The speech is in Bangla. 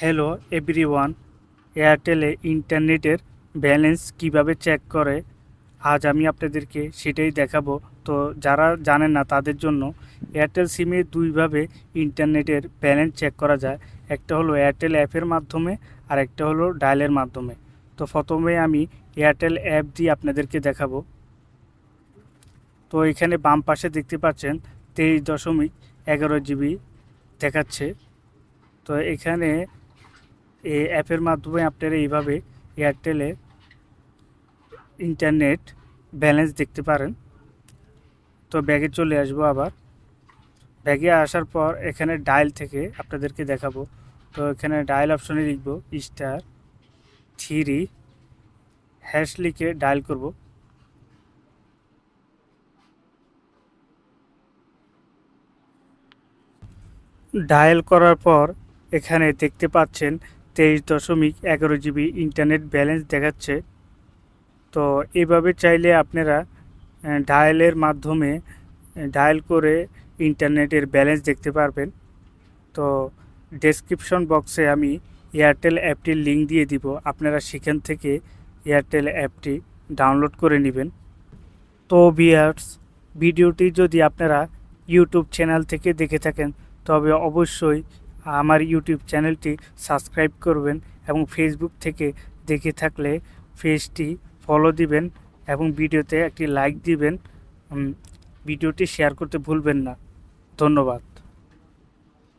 হ্যালো এভরিওয়ান, এয়ারটেলে ইন্টারনেটের ব্যালেন্স কীভাবে চেক করে? আজ আমি আপনাদেরকে সেটাই দেখাবো। তো যারা জানেন না তাদের জন্য এয়ারটেল সিমে দুইভাবে ইন্টারনেটের ব্যালেন্স চেক করা যায়। একটা হলো এয়ারটেল অ্যাপের মাধ্যমে, আর একটা হলো ডায়ালের মাধ্যমে। তো প্রথমে আমি এয়ারটেল অ্যাপ দিয়ে আপনাদেরকে দেখাবো। তো এখানে বাম পাশে দেখতে পাচ্ছেন তেইশ দশমিক এগারো জিবি দেখাচ্ছে। তো এখানে এই অ্যাপের মাধ্যমে আপনারা এইভাবে এয়ারটেলে ইন্টারনেট ব্যালেন্স দেখতে পারেন। তো ব্যাগে চলে আসব আবার। ব্যাগে আসার পর এখানে ডায়াল থেকে আপনাদেরকে দেখাবো। তো এখানে ডায়াল অপশনে লিখব, স্টার থ্রি, হ্যাশ লিখে ডায়াল করব। ডায়াল করার পর এখানে দেখতে পাচ্ছেন তেইশ দশমিক এগারো জিবি ইন্টারনেট ব্যালেন্স দেখাচ্ছে। তো এভাবে চাইলে আপনারা ডায়ালের মাধ্যমে ডায়াল করে ইন্টারনেটের ব্যালেন্স দেখতে পারবেন। তো ডেসক্রিপশন বক্সে আমি এয়ারটেল অ্যাপটির লিঙ্ক দিয়ে দিব। আপনারা সেখান থেকে এয়ারটেল অ্যাপটি ডাউনলোড করে নেবেন। তো বিয়ার্স ভিডিওটি যদি আপনারা ইউটিউব চ্যানেল থেকে দেখে থাকেন, তবে অবশ্যই আমার ইউটিউব চ্যানেলটি সাবস্ক্রাইব করবেন এবং ফেসবুক থেকে দেখে থাকলে পেজটি ফলো দিবেন এবং ভিডিওতে একটি লাইক দিবেন। ভিডিওটি শেয়ার করতে ভুলবেন না। ধন্যবাদ।